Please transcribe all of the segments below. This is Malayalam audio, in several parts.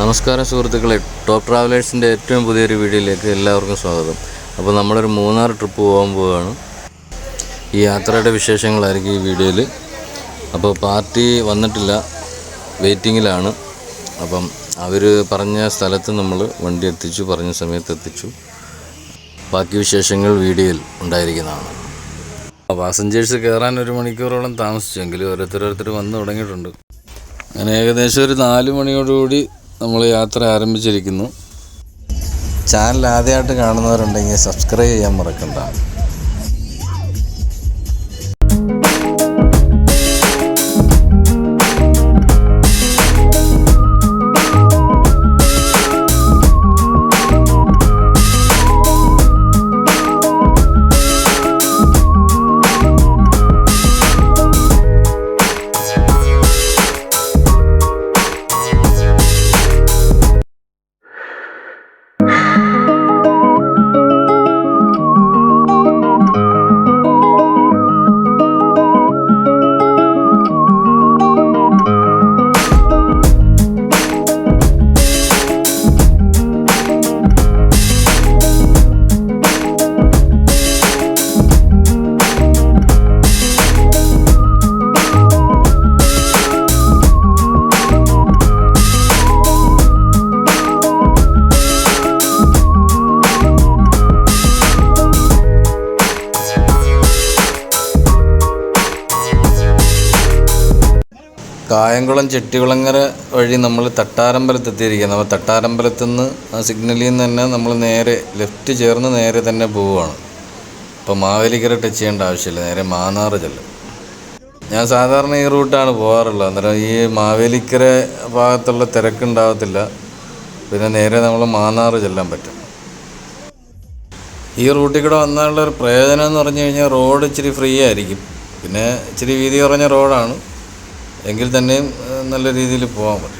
നമസ്കാരം സുഹൃത്തുക്കളെ. ടോപ്പ് ട്രാവലേഴ്സിന്റെ ഏറ്റവും പുതിയൊരു വീഡിയോയിലേക്ക് എല്ലാവർക്കും സ്വാഗതം. അപ്പോൾ നമ്മളൊരു മൂന്നാർ ട്രിപ്പ് പോകാൻ പോവുകയാണ്. ഈ യാത്രയുടെ വിശേഷങ്ങളായിരിക്കും ഈ വീഡിയോയിൽ അപ്പോൾ പാർട്ടി വന്നിട്ടില്ല. വെയിറ്റിങ്ങിലാണ് അപ്പം അവർ പറഞ്ഞ സ്ഥലത്ത് നമ്മൾ വണ്ടി എത്തിച്ചു പറഞ്ഞ സമയത്ത് എത്തിച്ചു. ബാക്കി വിശേഷങ്ങൾ വീഡിയോയിൽ ഉണ്ടായിരിക്കുന്നതാണ്. പാസഞ്ചേഴ്സ് കയറാൻ ഒരു മണിക്കൂറോളം താമസിച്ചു. എങ്കിലും ഓരോരുത്തരോരുത്തർ വന്ന് തുടങ്ങിയിട്ടുണ്ട്. അങ്ങനെ ഏകദേശം ഒരു നാല് മണിയോടുകൂടി നമ്മൾ യാത്ര ആരംഭിച്ചിരിക്കുന്നു. ചാനൽ ആദ്യമായിട്ട് കാണുന്നവരുണ്ടെങ്കിൽ സബ്സ്ക്രൈബ് ചെയ്യാൻ മറക്കണ്ട. കായംകുളം ചെട്ടികുളങ്ങര വഴി നമ്മൾ തട്ടാരമ്പലത്ത് എത്തിയിരിക്കുകയാണ്. അപ്പോൾ തട്ടാരമ്പലത്തു നിന്ന് ആ സിഗ്നലിൽ നിന്ന് തന്നെ നമ്മൾ നേരെ ലെഫ്റ്റ് ചേർന്ന് നേരെ തന്നെ പോവുകയാണ്. അപ്പോൾ മാവേലിക്കര ടച്ച് ചെയ്യേണ്ട ആവശ്യമില്ല. നേരെ മാന്നാറ് ചെല്ലും. ഞാൻ സാധാരണ ഈ റൂട്ടാണ് പോകാറുള്ളത്. അന്നേരം ഈ മാവേലിക്കര ഭാഗത്തുള്ള തിരക്കുണ്ടാകത്തില്ല പിന്നെ നേരെ നമ്മൾ മാന്നാറ് ചെല്ലാൻ പറ്റും. ഈ റൂട്ടിൽ കൂടെ വന്നാലുള്ള ഒരു പ്രയോജനം എന്ന് പറഞ്ഞു കഴിഞ്ഞാൽ റോഡ് ഇച്ചിരി ഫ്രീ ആയിരിക്കും. പിന്നെ ഇച്ചിരി വീതി കുറഞ്ഞ റോഡാണ്. എങ്കിൽ തന്നെയും നല്ല രീതിയിൽ പോകാൻ പറ്റും.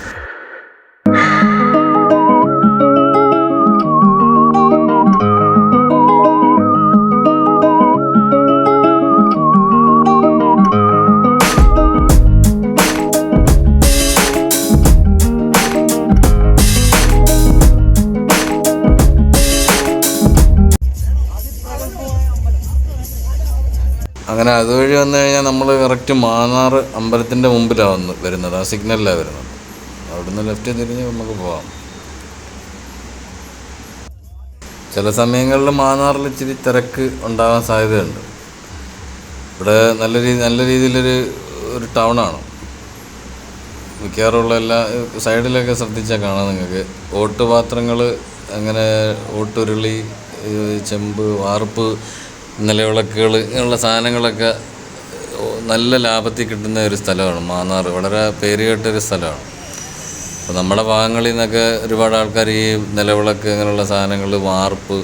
അങ്ങനെ അതുവഴി വന്നു കഴിഞ്ഞാൽ നമ്മൾ കറക്റ്റ് മാന്നാർ അമ്പലത്തിന്റെ മുമ്പിലാണ് വന്ന് വരുന്നത്. ആ സിഗ്നലിലാണ് വരുന്നത്. അവിടുന്ന് ലെഫ്റ്റ് തിരിഞ്ഞ് നമുക്ക് പോകാം ചില സമയങ്ങളിൽ മാന്നാറിൽ ഇച്ചിരി തിരക്ക് ഉണ്ടാകാൻ സാധ്യതയുണ്ട്. ഇവിടെ നല്ല രീതി നല്ല രീതിയിലൊരു ഒരു ടൗണാണ്. മിക്കവാറുള്ള എല്ലാ സൈഡിലൊക്കെ ശ്രദ്ധിച്ചാൽ കാണാം നിങ്ങൾക്ക്. ഓട്ടുപാത്രങ്ങൾ അങ്ങനെ ഓട്ടുരുളി ചെമ്പ് വാർപ്പ് നിലവിളക്കുകൾ ഇങ്ങനെയുള്ള സാധനങ്ങളൊക്കെ നല്ല ലാഭത്തിൽ കിട്ടുന്ന ഒരു സ്ഥലമാണ്. മാന്നാർ വളരെ പേരുകേട്ട ഒരു സ്ഥലമാണ്. അപ്പോൾ നമ്മുടെ ഭാഗങ്ങളിൽ നിന്നൊക്കെ ഒരുപാട് ആൾക്കാർ ഈ നിലവിളക്ക് അങ്ങനെയുള്ള സാധനങ്ങൾ വാർപ്പ്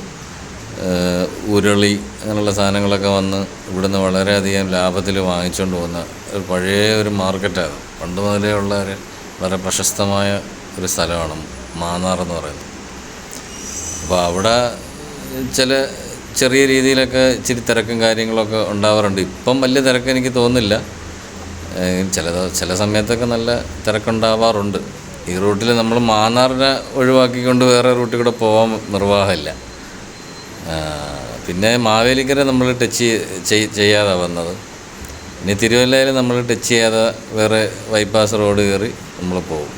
ഉരുളി അങ്ങനെയുള്ള സാധനങ്ങളൊക്കെ വന്ന് ഇവിടുന്ന് വളരെയധികം ലാഭത്തിൽ വാങ്ങിച്ചുകൊണ്ട് പോകുന്ന ഒരു പഴയ ഒരു മാർക്കറ്റാണ്. പണ്ട് മുതലേ ഉള്ള ഒരു വളരെ പ്രശസ്തമായ ഒരു സ്ഥലമാണ് മാന്നാർ എന്ന് പറയുന്നത്. അപ്പോൾ അവിടെ ചില ചെറിയ രീതിയിലൊക്കെ ഇച്ചിരി തിരക്കും കാര്യങ്ങളൊക്കെ ഉണ്ടാവാറുണ്ട്. ഇപ്പം വലിയ തിരക്ക് എനിക്ക് തോന്നുന്നില്ല. ചില ചില സമയത്തൊക്കെ നല്ല തിരക്കുണ്ടാവാറുണ്ട്. ഈ റൂട്ടിൽ നമ്മൾ മാന്നാറിനെ ഒഴിവാക്കിക്കൊണ്ട് വേറെ റൂട്ടിൽ കൂടെ പോകാൻ നിർവാഹമില്ല. പിന്നെ മാവേലിക്കര നമ്മൾ ടച്ച് ചെയ് ചെയ്യാതെ വന്നത്. ഇനി തിരുവല്ലയിൽ നമ്മൾ ടച്ച് ചെയ്യാതെ വേറെ ബൈപ്പാസ് റോഡ് കയറി നമ്മൾ പോകും.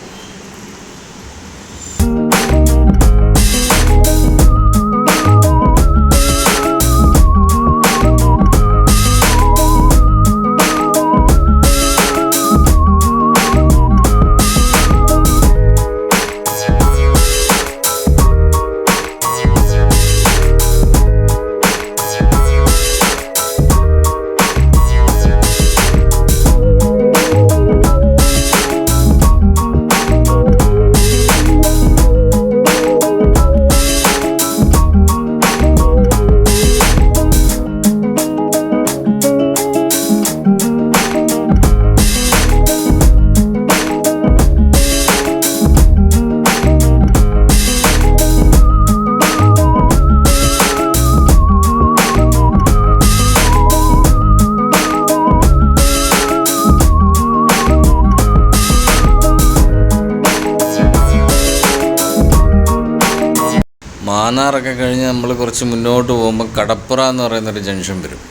മാന്നാറൊക്കെ കഴിഞ്ഞ് നമ്മൾ കുറച്ച് മുന്നോട്ട് പോകുമ്പോൾ കടപ്പുറ എന്ന് പറയുന്നൊരു ജംഗ്ഷൻ വരും.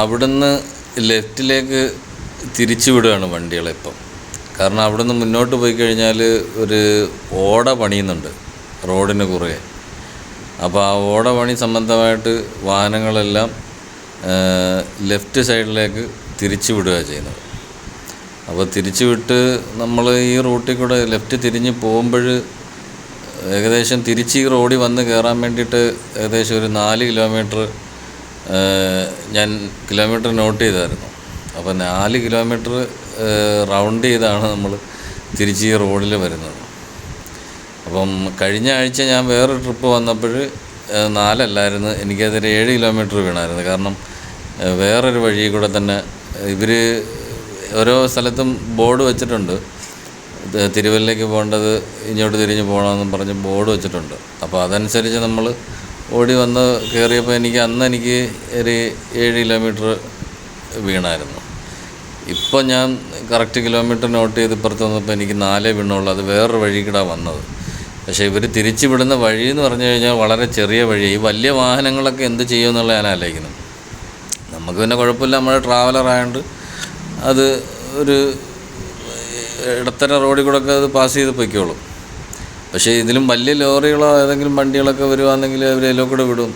അവിടുന്ന് ലെഫ്റ്റിലേക്ക് തിരിച്ചു വിടുകയാണ് വണ്ടികളിപ്പം കാരണം അവിടുന്ന് മുന്നോട്ട് പോയി കഴിഞ്ഞാൽ ഒരു ഓട പണിയുന്നുണ്ട് റോഡിന് കുറുകെ. അപ്പോൾ ആ ഓട പണി സംബന്ധമായിട്ട് വാഹനങ്ങളെല്ലാം ലെഫ്റ്റ് സൈഡിലേക്ക് തിരിച്ചു വിടുക ചെയ്യുന്നത്. അപ്പോൾ തിരിച്ചു വിട്ട് നമ്മൾ ഈ റൂട്ടിൽ കൂടെ ലെഫ്റ്റ് തിരിഞ്ഞ് പോകുമ്പോൾ ഏകദേശം തിരിച്ച് ഈ റോഡിൽ വന്ന് കയറാൻ വേണ്ടിയിട്ട് ഏകദേശം ഒരു നാല് കിലോമീറ്റർ ഞാൻ കിലോമീറ്റർ നോട്ട് ചെയ്തായിരുന്നു. അപ്പോൾ നാല് കിലോമീറ്റർ റൗണ്ട് ചെയ്താണ് നമ്മൾ തിരിച്ച് ഈ റോഡിൽ വരുന്നത്. അപ്പം കഴിഞ്ഞ ആഴ്ച ഞാൻ വേറൊരു ട്രിപ്പ് വന്നപ്പോൾ നാലല്ലായിരുന്നു എനിക്കതൊരു ഏഴ് കിലോമീറ്റർ വീണായിരുന്നു. കാരണം വേറൊരു വഴി കൂടെ തന്നെ ഇവർ ഓരോ സ്ഥലത്തും ബോർഡ് വെച്ചിട്ടുണ്ട്. തിരുവല്ലയ്ക്ക് പോകേണ്ടത് ഇങ്ങോട്ട് തിരിഞ്ഞ് പോകണമെന്നും പറഞ്ഞ് ബോർഡ് വെച്ചിട്ടുണ്ട്. അപ്പോൾ അതനുസരിച്ച് നമ്മൾ ഓടി വന്ന് കയറിയപ്പോൾ എനിക്ക് അന്ന് എനിക്ക് ഒരു ഏഴ് കിലോമീറ്റർ വീണായിരുന്നു. ഇപ്പോൾ ഞാൻ കറക്റ്റ് കിലോമീറ്റർ നോട്ട് ചെയ്ത് ഇപ്പുറത്ത് വന്നപ്പോൾ എനിക്ക് നാലേ വീണുള്ളൂ. അത് വേറൊരു വഴി കൂടെ വന്നത്. പക്ഷേ ഇവർ തിരിച്ചു വിടുന്ന വഴി എന്ന് പറഞ്ഞു കഴിഞ്ഞാൽ വളരെ ചെറിയ വഴി. ഈ വലിയ വാഹനങ്ങളൊക്കെ എന്ത് ചെയ്യുമെന്നുള്ള ഞാൻ ആലോചിക്കുന്നത് നമുക്ക് പിന്നെ കുഴപ്പമില്ല. നമ്മുടെ ട്രാവലർ ആയതുകൊണ്ട് അത് ഒരു ഇടത്തര റോഡിൽ കൂടെ ഒക്കെ അത് പാസ് ചെയ്ത് പൊയ്ക്കോളും. പക്ഷേ ഇതിലും വലിയ ലോറികളോ ഏതെങ്കിലും വണ്ടികളൊക്കെ വരുവാണെങ്കിൽ അവർ എല്ലാം കൂടെ വിടും.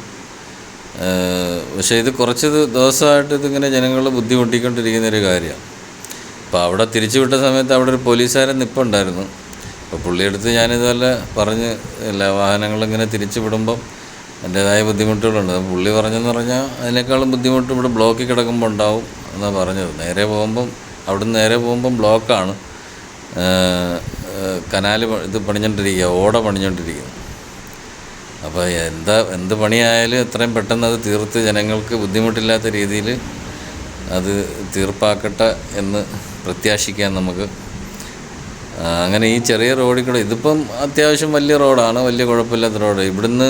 പക്ഷേ ഇത് കുറച്ച് ദിവസമായിട്ട് ഇതിങ്ങനെ ജനങ്ങൾ ബുദ്ധിമുട്ടിക്കൊണ്ടിരിക്കുന്ന ഒരു കാര്യമാണ്. അപ്പോൾ അവിടെ തിരിച്ചു വിട്ട സമയത്ത് അവിടെ ഒരു പോലീസുകാരൻ നിപ്പുണ്ടായിരുന്നു. അപ്പോൾ പുള്ളിയെടുത്ത് ഞാനിതുപോലെ പറഞ്ഞ് എല്ലാ വാഹനങ്ങളിങ്ങനെ തിരിച്ചു വിടുമ്പം അതിന്റേതായ ബുദ്ധിമുട്ടുകളുണ്ട്. പുള്ളി പറഞ്ഞെന്ന് പറഞ്ഞാൽ അതിനേക്കാളും ബുദ്ധിമുട്ട് ഇവിടെ ബ്ലോക്കിൽ കിടക്കുമ്പോൾ ഉണ്ടാവും എന്നാണ് പറഞ്ഞത്. നേരെ പോകുമ്പം അവിടുന്ന് നേരെ പോകുമ്പം ബ്ലോക്കാണ്. കനാല് ഇത് പണിഞ്ഞുകൊണ്ടിരിക്കുക ഓട പണിഞ്ഞുകൊണ്ടിരിക്കുന്നു അപ്പോൾ എന്താ എന്ത് പണിയായാലും എത്രയും പെട്ടെന്ന് അത് തീർത്ത് ജനങ്ങൾക്ക് ബുദ്ധിമുട്ടില്ലാത്ത രീതിയിൽ അത് തീർപ്പാക്കട്ടെ എന്ന് പ്രത്യാശിക്കാം നമുക്ക്. അങ്ങനെ ഈ ചെറിയ റോഡിൽ കൂടെ ഇതിപ്പം അത്യാവശ്യം വലിയ റോഡാണ് വലിയ കുഴപ്പമില്ലാത്ത റോഡ്. ഇവിടുന്ന്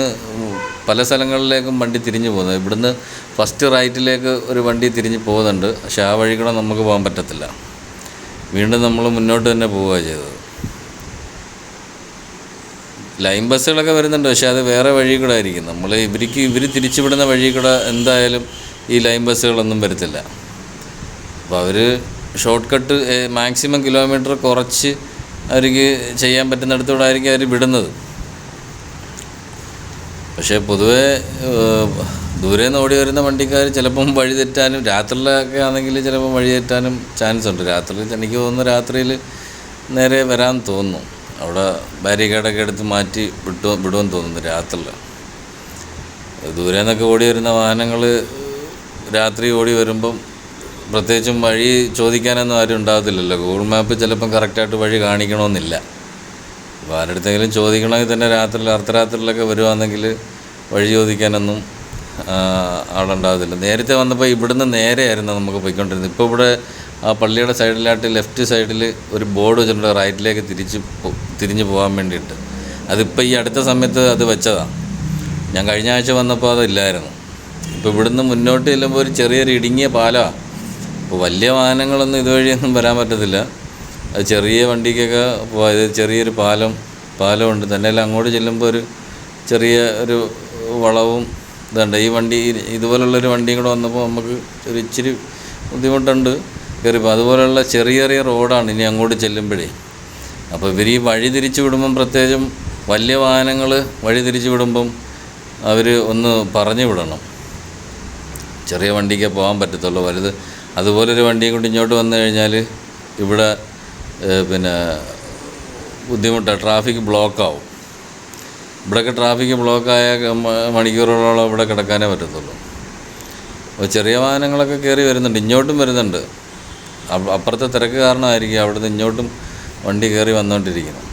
പല സ്ഥലങ്ങളിലേക്കും വണ്ടി തിരിഞ്ഞു പോകുന്നത് ഇവിടുന്ന് ഫസ്റ്റ് റൈറ്റിലേക്ക് ഒരു വണ്ടി തിരിഞ്ഞ് പോകുന്നുണ്ട്. പക്ഷെ ആ വഴി കൂടെ നമുക്ക് പോകാൻ പറ്റത്തില്ല. വീണ്ടും നമ്മൾ മുന്നോട്ട് തന്നെ പോവുക ചെയ്തത്. ലൈൻ ബസ്സുകളൊക്കെ വരുന്നുണ്ട് പക്ഷേ അത് വേറെ വഴി കൂടെ ആയിരിക്കും നമ്മൾ ഇവർക്ക് ഇവർ തിരിച്ചുവിടുന്ന വഴി കൂടെ എന്തായാലും ഈ ലൈൻ ബസ്സുകളൊന്നും വരത്തില്ല. അപ്പോൾ അവർ ഷോർട്ട് കട്ട് മാക്സിമം കിലോമീറ്റർ കുറച്ച് അവർക്ക് ചെയ്യാൻ പറ്റുന്നിടത്തൂടെ ആയിരിക്കും അവർ വിടുന്നത്. പക്ഷേ പൊതുവേ ദൂരെ നിന്ന് ഓടി വരുന്ന വണ്ടിക്കാർ ചിലപ്പം വഴി തെറ്റാനും രാത്രിയിലൊക്കെ ആണെങ്കിൽ ചിലപ്പം വഴി തെറ്റാനും ചാൻസ് ഉണ്ട്. രാത്രിയിൽ എനിക്ക് തോന്നുന്നു രാത്രിയിൽ നേരെ വരാൻ തോന്നുന്നു. അവിടെ ബാരിക്കേഡൊക്കെ എടുത്ത് മാറ്റി വിട്ടു വിടുമെന്ന് തോന്നുന്നു രാത്രിയിൽ. ദൂരെ നിന്നൊക്കെ ഓടി വരുന്ന വാഹനങ്ങൾ രാത്രി ഓടി വരുമ്പം പ്രത്യേകിച്ചും വഴി ചോദിക്കാനൊന്നും ആരും ഉണ്ടാകത്തില്ലല്ലോ. ഗൂഗിൾ മാപ്പ് ചിലപ്പം കറക്റ്റായിട്ട് വഴി കാണിക്കണമെന്നില്ല. അപ്പോൾ ആരുടെടുത്തെങ്കിലും ചോദിക്കണമെങ്കിൽ തന്നെ രാത്രിയിൽ അർദ്ധരാത്രിയിലൊക്കെ വരുവാണെങ്കിൽ വഴി ചോദിക്കാനൊന്നും ആളുണ്ടാകത്തില്ല നേരത്തെ വന്നപ്പോൾ ഇവിടുന്ന് നേരെയായിരുന്നു നമുക്ക് പോയിക്കൊണ്ടിരുന്നത്. ഇപ്പോൾ ഇവിടെ ആ പള്ളിയുടെ സൈഡിലായിട്ട് ലെഫ്റ്റ് സൈഡിൽ ഒരു ബോർഡ് വെച്ചിട്ടുണ്ട് റൈറ്റിലേക്ക് തിരിച്ച് തിരിഞ്ഞു പോകാൻ വേണ്ടിയിട്ട്. അതിപ്പോൾ ഈ അടുത്ത സമയത്ത് അത് വെച്ചതാണ് ഞാൻ കഴിഞ്ഞ ആഴ്ച വന്നപ്പോൾ അതില്ലായിരുന്നു. ഇപ്പോൾ ഇവിടുന്ന് മുന്നോട്ട് ചെല്ലുമ്പോൾ ഒരു ചെറിയൊരു ഇടുങ്ങിയ പാലമാണ് അപ്പോൾ വലിയ വാഹനങ്ങളൊന്നും ഇതുവഴിയൊന്നും വരാൻ പറ്റത്തില്ല. അത് ചെറിയ വണ്ടിക്കൊക്കെ ചെറിയൊരു പാലം പാലമുണ്ട്. തന്നെയല്ല അങ്ങോട്ട് ചെല്ലുമ്പോൾ ഒരു ചെറിയ ഒരു വളവും ഇതുണ്ട്. ഈ വണ്ടി ഇതുപോലുള്ളൊരു വണ്ടിയും കൂടെ വന്നപ്പോൾ നമുക്ക് ഒരു ഇച്ചിരി ബുദ്ധിമുട്ടുണ്ട് കയറിപ്പോൾ അതുപോലെയുള്ള ചെറിയ ചെറിയ റോഡാണ് ഇനി അങ്ങോട്ട് ചെല്ലുമ്പോഴേ. അപ്പോൾ ഇവർ ഈ വഴി തിരിച്ചു വിടുമ്പം പ്രത്യേകിച്ചും വലിയ വാഹനങ്ങൾ വഴി തിരിച്ചു വിടുമ്പം അവർ ഒന്ന് പറഞ്ഞു വിടണം. ചെറിയ വണ്ടിക്കേ പോകാൻ പറ്റത്തുള്ളൂ വലുത്. അതുപോലൊരു വണ്ടിയും കൊണ്ട് ഇങ്ങോട്ട് വന്നു കഴിഞ്ഞാൽ ഇവിടെ പിന്നെ ബുദ്ധിമുട്ടാണ് ട്രാഫിക് ബ്ലോക്കാവും. ഇവിടെയൊക്കെ ട്രാഫിക് ബ്ലോക്കായ മണിക്കൂറുകളോളം ഇവിടെ കിടക്കാനേ പറ്റത്തുള്ളൂ. അപ്പോൾ ചെറിയ വാഹനങ്ങളൊക്കെ കയറി വരുന്നുണ്ട്. ഇങ്ങോട്ടും വരുന്നുണ്ട്. അപ്പുറത്തെ തിരക്ക് കാരണമായിരിക്കും അവിടുന്ന് ഇങ്ങോട്ടും വണ്ടി കയറി വന്നുകൊണ്ടിരിക്കുന്നത്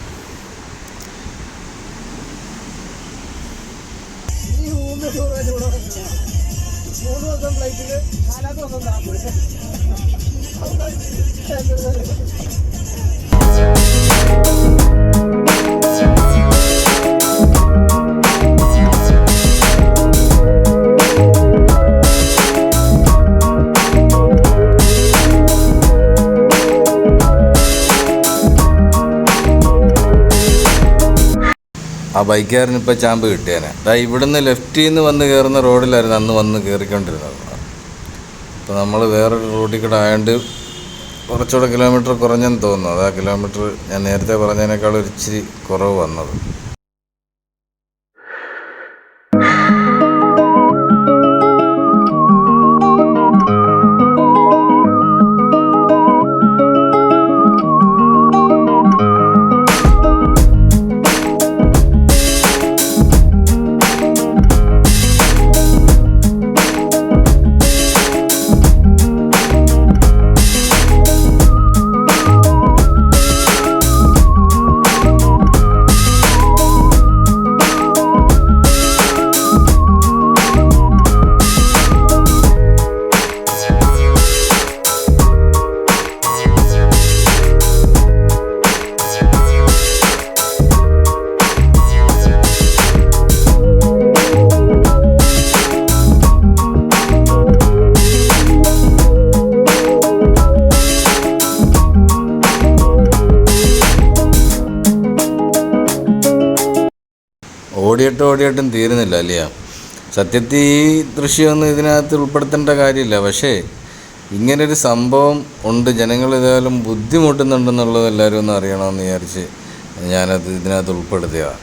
ആ ബൈക്കുകാരന് ഇപ്പോൾ ചാമ്പ് കിട്ടിയേനെ. ദാ ഇവിടുന്ന് ലെഫ്റ്റിൽ നിന്ന് വന്ന് കയറുന്ന റോഡിലായിരുന്നു അന്ന് വന്ന് കയറിക്കൊണ്ടിരുന്നത് അപ്പോൾ നമ്മൾ വേറൊരു റോഡിൽ കൂടെ ആയതുകൊണ്ട് കുറച്ചുകൂടെ കിലോമീറ്റർ കുറഞ്ഞെന്ന് തോന്നുന്നു. അതാ കിലോമീറ്റർ ഞാൻ നേരത്തെ പറഞ്ഞതിനേക്കാൾ ഒരു ഇച്ചിരി കുറവ് വന്നത്. ഓടിയിട്ട് ഓടിയിട്ടും തീരുന്നില്ല അല്ലയ സത്യത്തിൽ ഈ ദൃശ്യമൊന്നും ഇതിനകത്ത് ഉൾപ്പെടുത്തേണ്ട കാര്യമില്ല. പക്ഷേ ഇങ്ങനൊരു സംഭവം ഉണ്ട്. ജനങ്ങൾ ഏതായാലും ബുദ്ധിമുട്ടുന്നുണ്ടെന്നുള്ളത് എല്ലാവരും ഒന്ന് അറിയണമെന്ന് വിചാരിച്ച് ഞാനത് ഇതിനകത്ത് ഉൾപ്പെടുത്തിയതാണ്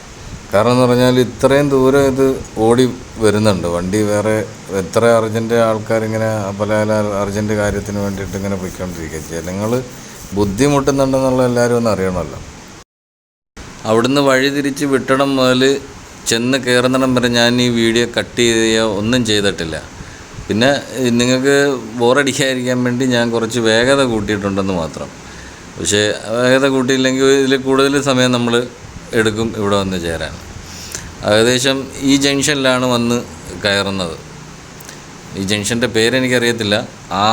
കാരണം എന്ന് പറഞ്ഞാൽ ഇത്രയും ദൂരം ഇത് ഓടി വരുന്നുണ്ട്. വണ്ടി വേറെ എത്ര അർജന്റ് ആൾക്കാരിങ്ങനെ പല പല അർജന്റ് കാര്യത്തിന് വേണ്ടിയിട്ട് ഇങ്ങനെ പോയിക്കൊണ്ടിരിക്കുക ജനങ്ങൾ ബുദ്ധിമുട്ടുന്നുണ്ടെന്നുള്ള എല്ലാവരും ഒന്ന് അറിയണമല്ലോ. അവിടുന്ന് വഴി തിരിച്ച് വിട്ടണം മുതൽ ചെന്ന് കയറുന്നിടം വരെ ഞാൻ ഈ വീഡിയോ കട്ട് ചെയ്യുകയോ ഒന്നും ചെയ്തിട്ടില്ല. പിന്നെ നിങ്ങൾക്ക് ബോറടിക്കാതിരിക്കാൻ വേണ്ടി ഞാൻ കുറച്ച് വേഗത കൂട്ടിയിട്ടുണ്ടെന്ന് മാത്രം. പക്ഷേ വേഗത കൂട്ടിയില്ലെങ്കിൽ ഇതിൽ കൂടുതൽ സമയം നമ്മൾ എടുക്കും ഇവിടെ വന്ന് ചേരാൻ. ഏകദേശം ഈ ജംഗ്ഷനിലാണ് വന്ന് കയറുന്നത്. ഈ ജംഗ്ഷന്റെ പേരെനിക്കറിയത്തില്ല. ആ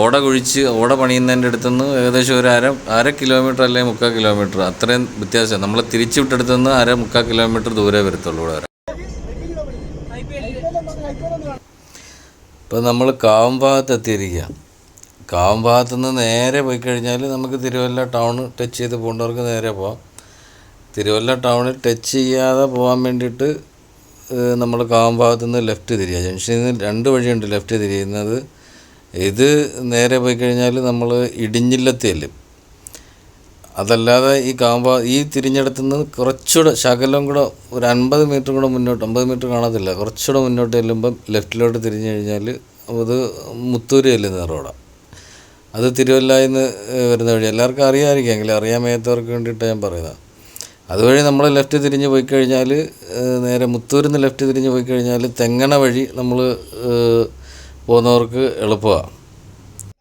ഓട കുഴിച്ച് ഓട പണിയുന്നതിന്റെ അടുത്തുനിന്ന് ഏകദേശം ഒരു അര അര കിലോമീറ്റർ അല്ലെങ്കിൽ മുക്കാൽ കിലോമീറ്റർ. അത്രയും വ്യത്യാസം. നമ്മൾ തിരിച്ചു വിട്ടെടുത്തുനിന്ന് അര മുക്കാൽ കിലോമീറ്റർ ദൂരെ വരത്തുള്ളൂ ഇവിടെ വരെ ഇപ്പോൾ നമ്മൾ കാവംഭാഗത്ത് എത്തിയിരിക്കുക കാവംഭാഗത്ത് നിന്ന് നേരെ പോയി കഴിഞ്ഞാൽ നമുക്ക് തിരുവല്ല ടൗൺ ടച്ച് ചെയ്ത് പോകേണ്ടവർക്ക് നേരെ പോവാം. തിരുവല്ല ടൗണിൽ ടച്ച് ചെയ്യാതെ പോകാൻ വേണ്ടിയിട്ട് നമ്മൾ കാവംഭാഗത്ത് നിന്ന് ലെഫ്റ്റ് തിരിയുക ജംഗ്ഷനിൽ നിന്ന് രണ്ട് വഴിയുണ്ട് ലെഫ്റ്റ് തിരിയുന്നത്. ഇത് നേരെ പോയി കഴിഞ്ഞാൽ നമ്മൾ ഇടിഞ്ഞില്ലത്ത് അതല്ലാതെ ഈ കാമ്പ ഈ തിരിഞ്ഞെടുത്തു നിന്ന് കുറച്ചുകൂടെ ശകലം കൂടെ ഒരു അൻപത് മീറ്റർ കൂടെ മുന്നോട്ട് അമ്പത് മീറ്റർ കാണത്തില്ല കുറച്ചുകൂടെ മുന്നോട്ട് ചെല്ലുമ്പം ലെഫ്റ്റിലോട്ട് തിരിഞ്ഞു കഴിഞ്ഞാൽ അത് മുത്തൂര് ചെല്ലുന്ന റോഡാണ് അത് തിരുവല്ലയിൽ വരുന്ന വഴി എല്ലാവർക്കും അറിയാമായിരിക്കും എങ്കിലും അറിയാൻ മേത്തവർക്ക് വേണ്ടിയിട്ട് ഞാൻ പറയുന്നത്. അതുവഴി നമ്മൾ ലെഫ്റ്റ് തിരിഞ്ഞ് പോയി കഴിഞ്ഞാൽ നേരെ മുത്തൂരിൽ നിന്ന് ലെഫ്റ്റ് തിരിഞ്ഞ് പോയി കഴിഞ്ഞാൽ തെങ്ങണ വഴി നമ്മൾ പോകുന്നവർക്ക് എളുപ്പമാണ്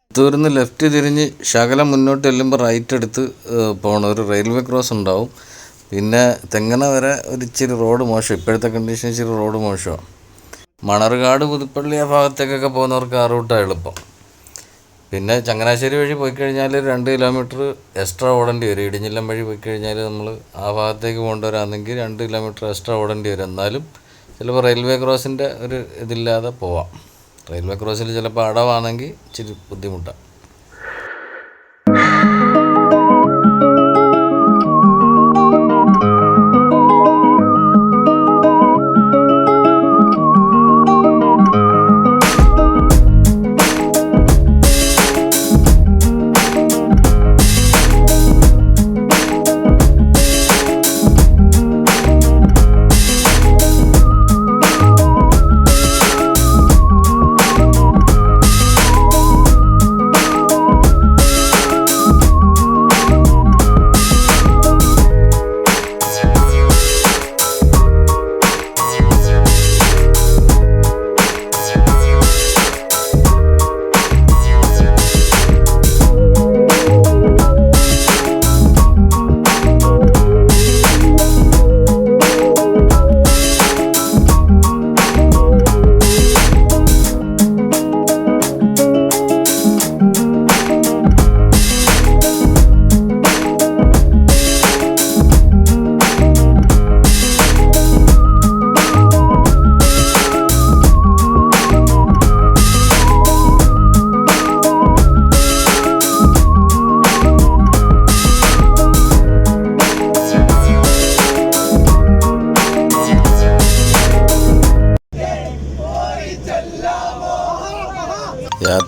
മുത്തൂരിൽ നിന്ന് ലെഫ്റ്റ് തിരിഞ്ഞ് ശകലം മുന്നോട്ട് ചെല്ലുമ്പോൾ റൈറ്റ് എടുത്ത് പോകണം ഒരു റെയിൽവേ ക്രോസ് ഉണ്ടാവും. പിന്നെ തെങ്ങണ വരെ ഒരു ഇച്ചിരി റോഡ് മോശം. ഇപ്പോഴത്തെ കണ്ടീഷൻ ഇച്ചിരി റോഡ് മോശമാണ് മണർകാട് പുതുപ്പള്ളി ആ ഭാഗത്തേക്കൊക്കെ പോകുന്നവർക്ക് ആ റൂട്ടാണ് എളുപ്പം. പിന്നെ ചങ്ങനാശ്ശേരി വഴി പോയി കഴിഞ്ഞാൽ രണ്ട് കിലോമീറ്റർ എക്സ്ട്രാ ഓടേണ്ടി വരും. ഇടിഞ്ഞില്ലം വഴി പോയി കഴിഞ്ഞാൽ നമ്മൾ ആ ഭാഗത്തേക്ക് പോകേണ്ടവരാണെങ്കിൽ രണ്ട് കിലോമീറ്റർ എക്സ്ട്രാ ഓടേണ്ടി വരും. എന്നാലും ചിലപ്പോൾ റെയിൽവേ ക്രോസിന്റെ ഒരു ഇതില്ലാതെ പോവാം. റെയിൽവേ ക്രോസിൽ ചിലപ്പോൾ അടവാണെങ്കിൽ ഇച്ചിരി ബുദ്ധിമുട്ടാണ്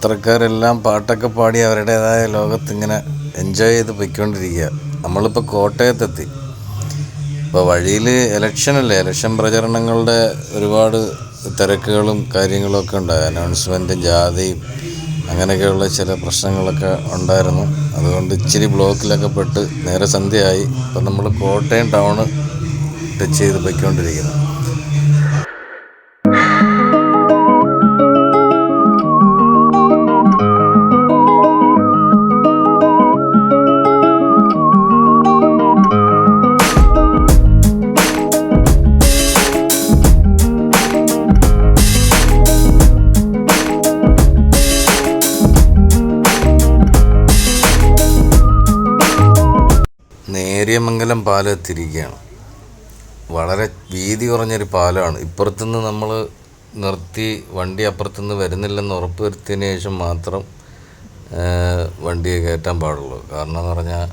യാത്രക്കാരെല്ലാം പാട്ടൊക്കെ പാടി അവരുടേതായ ലോകത്ത് ഇങ്ങനെ എൻജോയ് ചെയ്ത് പൊയ്ക്കൊണ്ടിരിക്കുക. നമ്മളിപ്പോൾ കോട്ടയത്തെത്തി. ഇപ്പോൾ വഴിയിൽ ഇലക്ഷനല്ലേ ഇലക്ഷൻ പ്രചരണങ്ങളുടെ ഒരുപാട് തിരക്കുകളും കാര്യങ്ങളൊക്കെ ഉണ്ടായി. അനൗൺസ്മെന്റും ജാഥയും അങ്ങനെയൊക്കെയുള്ള ചില പ്രശ്നങ്ങളൊക്കെ ഉണ്ടായിരുന്നു. അതുകൊണ്ട് ഇച്ചിരി ബ്ലോക്കിലൊക്കെ പെട്ട് നേരെ സന്ധ്യയായി. ഇപ്പം നമ്മൾ കോട്ടയം ടൗണ് ടച്ച് ചെയ്ത് പൊയ്ക്കൊണ്ടിരിക്കുന്നു. നേര്യമംഗലം പാലം എത്തിയിരിക്കുകയാണ് വളരെ വീതി കുറഞ്ഞൊരു പാലമാണ് ഇപ്പുറത്തുനിന്ന് നമ്മൾ നിർത്തി വണ്ടി അപ്പുറത്തുനിന്ന് വരുന്നില്ലെന്ന് ഉറപ്പ് വരുത്തിയതിന് ശേഷം മാത്രം വണ്ടിയെ വണ്ടി കയറ്റാൻ പാടുള്ളൂ. കാരണം എന്ന് പറഞ്ഞാൽ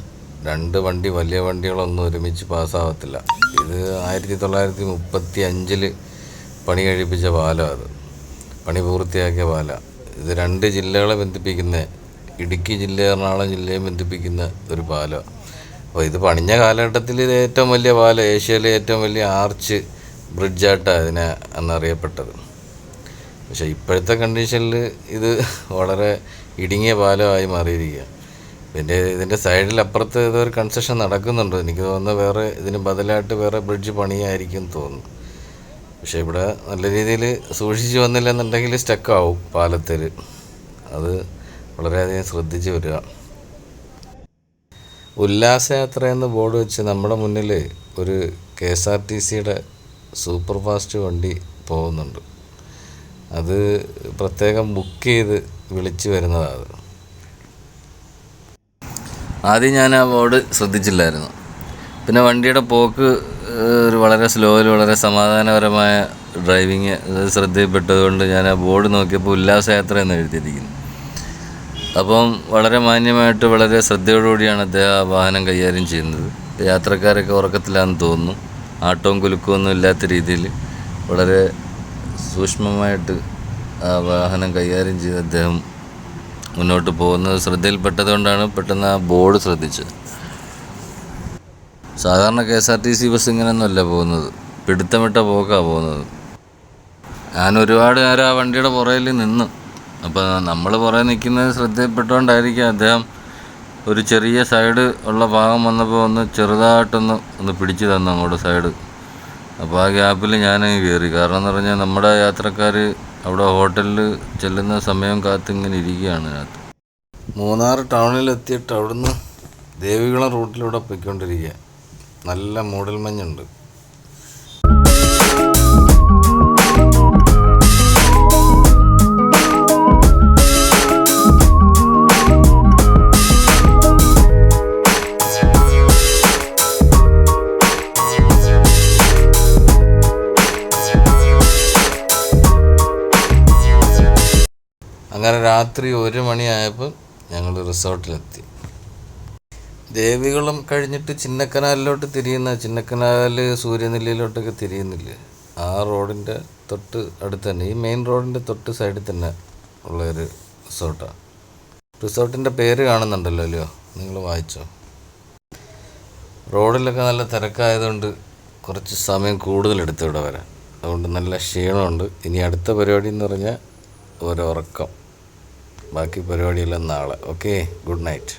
രണ്ട് വണ്ടി വലിയ വണ്ടികളൊന്നും ഒരുമിച്ച് പാസ്സാവത്തില്ല. ഇത് ആയിരത്തി തൊള്ളായിരത്തി മുപ്പത്തി അഞ്ചിൽ പണി കഴിപ്പിച്ച പാലം അത്. പണി പൂർത്തിയാക്കിയ പാലം. ഇത് രണ്ട് ജില്ലകളെ ബന്ധിപ്പിക്കുന്ന ഇടുക്കി ജില്ല എറണാകുളം ജില്ലയെ ബന്ധിപ്പിക്കുന്ന ഒരു പാലം. അപ്പോൾ ഇത് പണിഞ്ഞ കാലഘട്ടത്തിൽ ഇത് ഏറ്റവും വലിയ പാല ഏഷ്യയിലെ ഏറ്റവും വലിയ ആർച്ച് ബ്രിഡ്ജായിട്ടാണ് ഇതിനെ അന്നറിയപ്പെട്ടത്. പക്ഷേ ഇപ്പോഴത്തെ കണ്ടീഷനിൽ ഇത് വളരെ ഇടുങ്ങിയ പാലമായി മാറിയിരിക്കുക പിന്നെ ഇതിന്റെ സൈഡിൽ അപ്പുറത്ത് ഇതൊരു കൺസ്ട്രക്ഷൻ നടക്കുന്നുണ്ട്. എനിക്ക് തോന്നുന്നത് വേറെ ഇതിന് ബദലായിട്ട് വേറെ ബ്രിഡ്ജ് പണിയായിരിക്കും തോന്നുന്നു. പക്ഷേ ഇവിടെ നല്ല രീതിയിൽ സൂക്ഷിച്ച് വന്നില്ലെന്നുണ്ടെങ്കിൽ സ്റ്റക്കാവും പാലത്തിൽ അത് വളരെയധികം ശ്രദ്ധിച്ച് വരിക. ഉല്ലാസയാത്ര എന്ന ബോർഡ് വെച്ച് നമ്മുടെ മുന്നിൽ ഒരു കെ എസ് ആർ ടി സിയുടെ സൂപ്പർ ഫാസ്റ്റ് വണ്ടി പോകുന്നുണ്ട്. അത് പ്രത്യേകം ബുക്ക് ചെയ്ത് വിളിച്ചു വരുന്നതാണ്. ആദ്യം ഞാൻ ആ ബോർഡ് ശ്രദ്ധിച്ചില്ലായിരുന്നു. പിന്നെ വണ്ടിയുടെ പോക്ക് ഒരു വളരെ സ്ലോയിൽ വളരെ സമാധാനപരമായ ഡ്രൈവിങ് ശ്രദ്ധയിൽപ്പെട്ടതുകൊണ്ട് ഞാൻ ആ ബോർഡ് നോക്കിയപ്പോൾ ഉല്ലാസയാത്ര എന്ന് എഴുതിയിരിക്കുന്നു. അപ്പം വളരെ മാന്യമായിട്ട് വളരെ ശ്രദ്ധയോടുകൂടിയാണ് അദ്ദേഹം ആ വാഹനം കൈകാര്യം ചെയ്യുന്നത്. യാത്രക്കാരൊക്കെ ഉറക്കത്തിലാണെന്ന് തോന്നുന്നു. ആട്ടവും കുലുക്കവും ഒന്നും ഇല്ലാത്ത രീതിയിൽ വളരെ സൂക്ഷ്മമായിട്ട് ആ വാഹനം കൈകാര്യം ചെയ്ത് അദ്ദേഹം മുന്നോട്ട് പോകുന്നത് ശ്രദ്ധയിൽപ്പെട്ടതുകൊണ്ടാണ് പെട്ടെന്ന് ആ ബോർഡ് ശ്രദ്ധിച്ചത്. സാധാരണ K S R T C bus ഇങ്ങനെയൊന്നുമല്ല പോകുന്നത്. പിടുത്തമിട്ട പോക്കാണ് പോകുന്നത്. ഞാൻ ഒരുപാട് നേരം ആ വണ്ടിയുടെ പുറകിൽ നിന്ന് അപ്പോൾ നമ്മൾ പുറകെ നിൽക്കുന്നത് ശ്രദ്ധയിൽപ്പെട്ടുകൊണ്ടായിരിക്കും അദ്ദേഹം ഒരു ചെറിയ സൈഡ് ഉള്ള ഭാഗം വന്നപ്പോൾ ഒന്ന് ചെറുതായിട്ടൊന്ന് ഒന്ന് പിടിച്ചു തന്നു അങ്ങോട്ട് സൈഡ് അപ്പോൾ ആ ഗ്യാപ്പിൽ ഞാൻ കയറി കാരണം എന്ന് പറഞ്ഞാൽ നമ്മുടെ യാത്രക്കാർ അവിടെ ഹോട്ടലിൽ ചെല്ലുന്ന സമയം കാത്തിങ്ങനെ ഇരിക്കുകയാണ് അതിനകത്ത്. മൂന്നാർ ടൗണിൽ എത്തിയിട്ട് അവിടുന്ന് ദേവികുളം റൂട്ടിലൂടെ പോയിക്കൊണ്ടിരിക്കുക. നല്ല മൂടൽമഞ്ഞുണ്ട്. അങ്ങനെ രാത്രി ഒരു മണിയായപ്പോൾ ഞങ്ങൾ റിസോർട്ടിലെത്തി. ദേവികുളം കഴിഞ്ഞിട്ട് ചിന്നക്കനാലിലോട്ട് തിരിയുന്ന ചിന്നക്കനാൽ സൂര്യനെല്ലിയിലോട്ടൊക്കെ തിരിയുന്നില്ലേ? ആ റോഡിന്റെ തൊട്ട് അടുത്ത് തന്നെ ഈ മെയിൻ റോഡിന്റെ തൊട്ട് സൈഡിൽ തന്നെ ഉള്ള ഒരു റിസോർട്ടാണ് റിസോർട്ടിന്റെ പേര് കാണുന്നുണ്ടല്ലോ അല്ലയോ? നിങ്ങൾ വായിച്ചോ. റോഡിലൊക്കെ നല്ല തിരക്കായതുകൊണ്ട് കുറച്ച് സമയം കൂടുതൽ ഇവിടെ വരാൻ. അതുകൊണ്ട് നല്ല ക്ഷീണമുണ്ട്. ഇനി അടുത്ത പരിപാടി എന്ന് പറഞ്ഞാൽ ഒരുറക്കം ബാക്കി പരിപാടിയെല്ലാം നാളെ. Okay good night.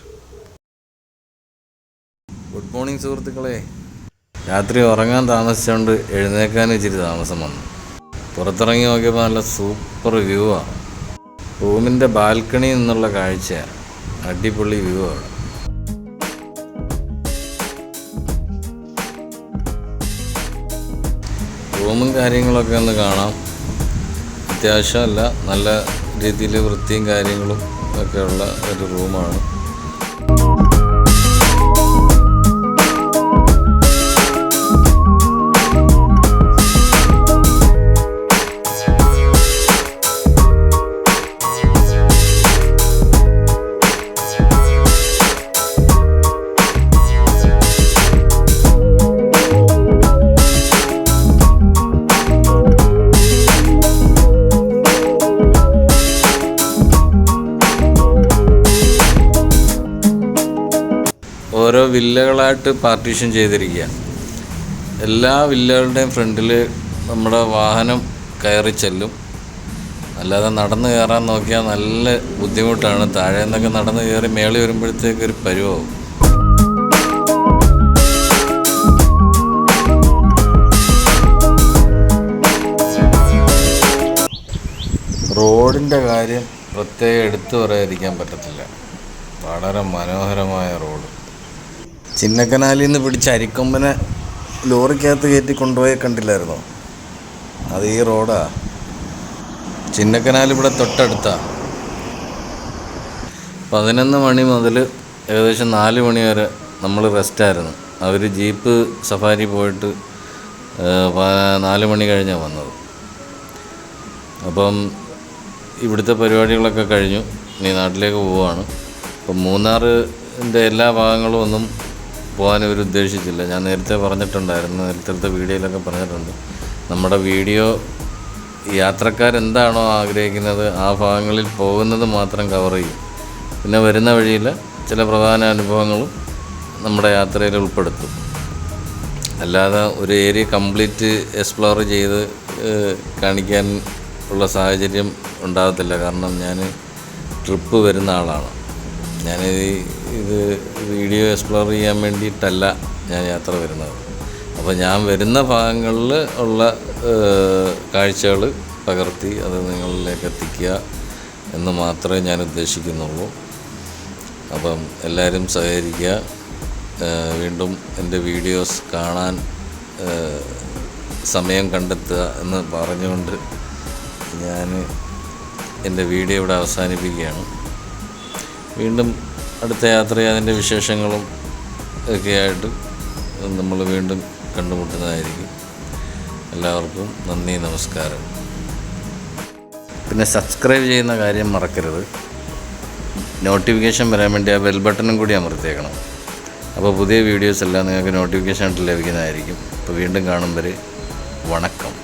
Good morning സുഹൃത്തുക്കളെ. രാത്രി ഉറങ്ങാൻ താമസിച്ചുകൊണ്ട് എഴുന്നേക്കാൻ ഇച്ചിരി താമസം വന്നു. പുറത്തിറങ്ങി നോക്കിയപ്പോൾ നല്ല സൂപ്പർ വ്യൂ ആണ് റൂമിന്റെ ബാൽക്കണി നിന്നുള്ള കാഴ്ച അടിപൊളി വ്യൂ ആണ്. റൂമും കാര്യങ്ങളൊക്കെ ഒന്ന് കാണാം. അത്യാവശ്യമല്ല നല്ല രീതിയിൽ വൃത്തിയും കാര്യങ്ങളും ഒക്കെയുള്ള ഒരു റൂമാണ്. വില്ലകളായിട്ട് പാർട്ടീഷൻ ചെയ്തിരിക്കുക എല്ലാ വില്ലകളുടെയും ഫ്രണ്ടിൽ നമ്മുടെ വാഹനം കയറി ചെല്ലും. അല്ലാതെ നടന്ന് കയറാൻ നോക്കിയാൽ നല്ല ബുദ്ധിമുട്ടാണ്. താഴെ നിന്നൊക്കെ നടന്ന് കയറി മേളി വരുമ്പോഴത്തേക്ക് ഒരു പരുവാകും റോഡിന്റെ കാര്യം പ്രത്യേകം എടുത്തു പറയാതിരിക്കാൻ പറ്റത്തില്ല. വളരെ മനോഹരമായ റോഡ്. ചിന്നക്കനാലിൽ നിന്ന് പിടിച്ച അരിക്കൊമ്പനെ ലോറിക്കകത്ത് കയറ്റി കൊണ്ടുപോയി കണ്ടില്ലായിരുന്നോ? അത് ഈ റോഡാ. ചിന്നക്കനാൽ ഇവിടെ തൊട്ടടുത്താ. പതിനൊന്ന് മണി മുതൽ ഏകദേശം നാല് മണി വരെ നമ്മൾ റെസ്റ്റായിരുന്നു. അവർ ജീപ്പ് സഫാരി പോയിട്ട് നാല് മണി കഴിഞ്ഞാണ് വന്നത്. അപ്പം ഇവിടുത്തെ പരിപാടികളൊക്കെ കഴിഞ്ഞു. ഇനി നാട്ടിലേക്ക് പോവുകയാണ് അപ്പം മൂന്നാറിന്റെ എല്ലാ ഭാഗങ്ങളും ഒന്നും പോകാൻ ഇവർ ഉദ്ദേശിച്ചില്ല ഞാൻ നേരത്തെ പറഞ്ഞിട്ടുണ്ടായിരുന്നു നേരത്തെ വീഡിയോയിലൊക്കെ പറഞ്ഞിട്ടുണ്ട്. നമ്മുടെ വീഡിയോ യാത്രക്കാരെന്താണോ ആഗ്രഹിക്കുന്നത് ആ ഭാഗങ്ങളിൽ പോകുന്നത് മാത്രം കവർ ചെയ്യും. പിന്നെ വരുന്ന വഴിയിൽ ചില പ്രധാന അനുഭവങ്ങളും നമ്മുടെ യാത്രയിൽ ഉൾപ്പെടുത്തും. അല്ലാതെ ഒരു ഏരിയ കംപ്ലീറ്റ് എക്സ്പ്ലോർ ചെയ്ത് കാണിക്കാൻ ഉള്ള സാഹചര്യം ഉണ്ടാകത്തില്ല. കാരണം ഞാൻ ട്രിപ്പ് വരുന്ന ആളാണ്. ഞാൻ ഇത് വീഡിയോ എക്സ്പ്ലോർ ചെയ്യാൻ വേണ്ടിയിട്ടല്ല ഞാൻ യാത്ര വരുന്നത്. അപ്പോൾ ഞാൻ വരുന്ന ഭാഗങ്ങളിൽ ഉള്ള കാഴ്ചകൾ പകർത്തി അത് നിങ്ങളിലേക്ക് എത്തിക്കുക എന്ന് മാത്രമേ ഞാൻ ഉദ്ദേശിക്കുന്നുള്ളൂ. അപ്പം എല്ലാവരും സഹകരിക്കുക. വീണ്ടും എന്റെ വീഡിയോസ് കാണാൻ സമയം കണ്ടെത്തുക എന്ന് പറഞ്ഞുകൊണ്ട് ഞാൻ എന്റെ വീഡിയോ ഇവിടെ അവസാനിപ്പിക്കുകയാണ്. വീണ്ടും അടുത്ത യാത്ര അതിന്റെ വിശേഷങ്ങളും ഒക്കെയായിട്ട് നമ്മൾ വീണ്ടും കണ്ടുമുട്ടുന്നതായിരിക്കും. എല്ലാവർക്കും നന്ദി നമസ്കാരം. പിന്നെ സബ്സ്ക്രൈബ് ചെയ്യുന്ന കാര്യം മറക്കരുത്. നോട്ടിഫിക്കേഷൻ വരാൻ വേണ്ടി ആ ബെൽ ബട്ടണും കൂടി അമർത്തിയേക്കണം. അപ്പോൾ പുതിയ വീഡിയോസ് എല്ലാം നിങ്ങൾക്ക് നോട്ടിഫിക്കേഷൻ ആയിട്ട് ലഭിക്കുന്നതായിരിക്കും. അപ്പോൾ വീണ്ടും കാണും വരെ. വണക്കം.